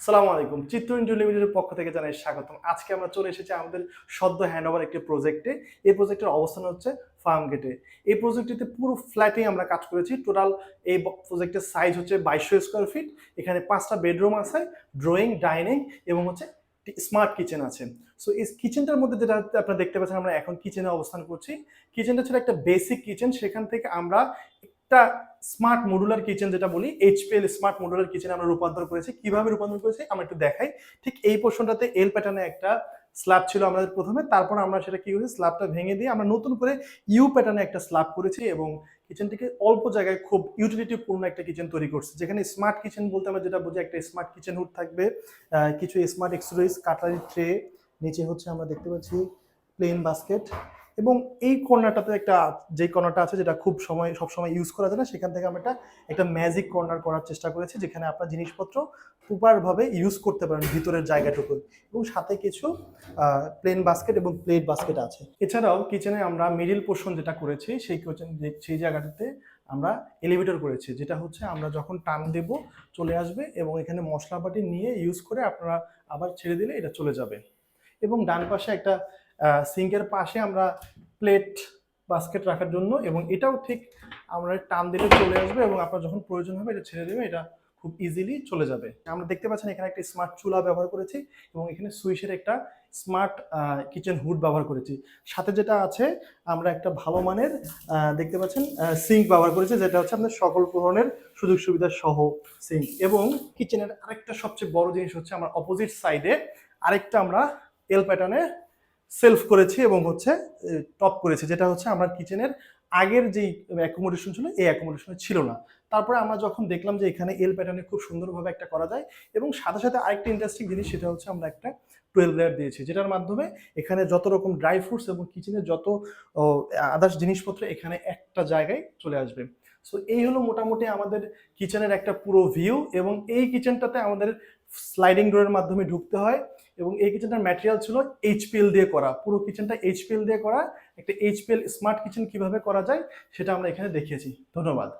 সালামু আলাইকুম। চিত্র ইন্ডিয়া লিমিটেডের পক্ষ থেকে জানাই স্বাগতম। আজকে আমরা চলে এসেছি আমাদের সদ্য হ্যান্ডওভার একটি প্রজেক্টে এই প্রজেক্টের অবস্থান হচ্ছে ফার্ম গেটে এই প্রজেক্টটিতে পুরো ফ্ল্যাটেই আমরা কাজ করেছি। টোটাল এই প্রজেক্টের সাইজ হচ্ছে বাইশশো স্কোয়ার ফিট এখানে পাঁচটা বেডরুম আছে ড্রয়িং ডাইনিং এবং হচ্ছে স্মার্ট কিচেন আছে। সো এই কিচেনটার মধ্যে যেটা আপনারা দেখতে পাচ্ছেন আমরা এখন কিচেনে অবস্থান করছি। কিচেনটা ছিল একটা বেসিক কিচেন সেখান থেকে আমরা একটা স্মার্ট মডুলার কিচেন যেটা বলি এইচপিএল স্মার্ট মডুলার কিচেন আমরা রূপান্তর করেছি। কীভাবে রূপান্তর করেছি? আমরা একটু দেখাই। ঠিক এই পোর্শনটাতে এল প্যাটার্নে একটা স্ল্যাব ছিল আমাদের প্রথমে। তারপর আমরা সেটা কি করেছি? স্ল্যাবটা ভেঙে দিয়ে আমরা নতুন করে ইউ প্যাটার্নে একটা স্ল্যাব করেছি এবং কিচেনটিকে অল্প জায়গায় খুব ইউটিলিটি পূর্ণ একটা কিচেন তৈরি করছে। যেখানে স্মার্ট কিচেন বলতে আমরা যেটা বুঝি, একটা স্মার্ট কিচেন হুড থাকবে কিছু স্মার্ট এক্সেসরিজ কাটারি ট্রে নিচে হচ্ছে আমরা দেখতে পাচ্ছি প্লেন বাস্কেট এবং এই কর্নারটাতে একটা, যে কর্নারটা আছে যেটা খুব সময় সব সময় ইউজ করা যায় না, সেখান থেকে আমরা একটা একটা ম্যাজিক কর্নার করার চেষ্টা করেছি, যেখানে আপনার জিনিসপত্র প্রপারভাবে ইউজ করতে পারেন ভিতরের জায়গাটুকু। এবং সাথে কিছু প্লেন বাস্কেট এবং প্লেট বাস্কেট আছে। এছাড়াও কিচেনে আমরা মিডিল পোর্শন যেটা করেছি, সেই কিচেন সেই জায়গাটাতে আমরা এলিভেটর করেছি, যেটা হচ্ছে আমরা যখন টান দেব, চলে আসবে এবং এখানে মশলাপাটি নিয়ে ইউজ করে আপনারা আবার ছেড়ে দিলে এটা চলে যাবে। এবং ডান পাশে একটা সিঙ্কের পাশে আমরা প্লেট বাস্কেট রাখার জন্য এবং এটাও ঠিক আমরা টান দিলে চলে আসবে এবং আপনার যখন প্রয়োজন হবে এটা ছেড়ে দেবে এটা খুব ইজিলি চলে যাবে। আমরা দেখতে পাচ্ছেন এখানে একটা স্মার্ট চুলা ব্যবহার করেছি এবং এখানে সুইচের একটা স্মার্ট কিচেন হুড ব্যবহার করেছি। সাথে যেটা আছে, আমরা একটা ভালো মানের দেখতে পাচ্ছেন সিঙ্ক ব্যবহার করেছি, যেটা হচ্ছে আপনার সকল ধরনের সুযোগ সুবিধা সহ সিঙ্ক এবং কিচেনের আরেকটা সবচেয়ে বড় জিনিস হচ্ছে আমার অপোজিট সাইডে আরেকটা আমরা এল প্যাটার্নে সেলফ করেছি এবং হচ্ছে টপ করেছি, যেটা হচ্ছে আমার কিচেনের আগের যেই অ্যাকোমোডেশন ছিল, এই অ্যাকোমোডেশনে ছিল না। তারপরে আমরা যখন দেখলাম যে এখানে এল প্যাটার্নে খুব সুন্দরভাবে একটা করা যায় এবং সাথে সাথে আরেকটা ইন্টারেস্টিং জিনিস, সেটা হচ্ছে আমরা একটা টুয়েলভ লেয়ার দিয়েছি, যেটার মাধ্যমে এখানে যত রকম ড্রাই ফ্রুটস এবং কিচেনের যত আদার্স জিনিসপত্র এখানে একটা জায়গায় চলে আসবে। সো এই হলো মোটামুটি আমাদের কিচেনের একটা পুরো ভিউ এবং এই কিচেনটাতে আমাদের স্লাইডিং ডোরের মাধ্যমে ঢুকতে হয় এবং এই কিচেনটার ম্যাটেরিয়াল ছিল এইচপিএল দিয়ে করা। পুরো কিচেনটা এইচপিএল দিয়ে করা। একটা এইচপিএল স্মার্ট কিচেন কীভাবে করা যায় সেটা আমরা এখানে দেখিয়েছি। ধন্যবাদ।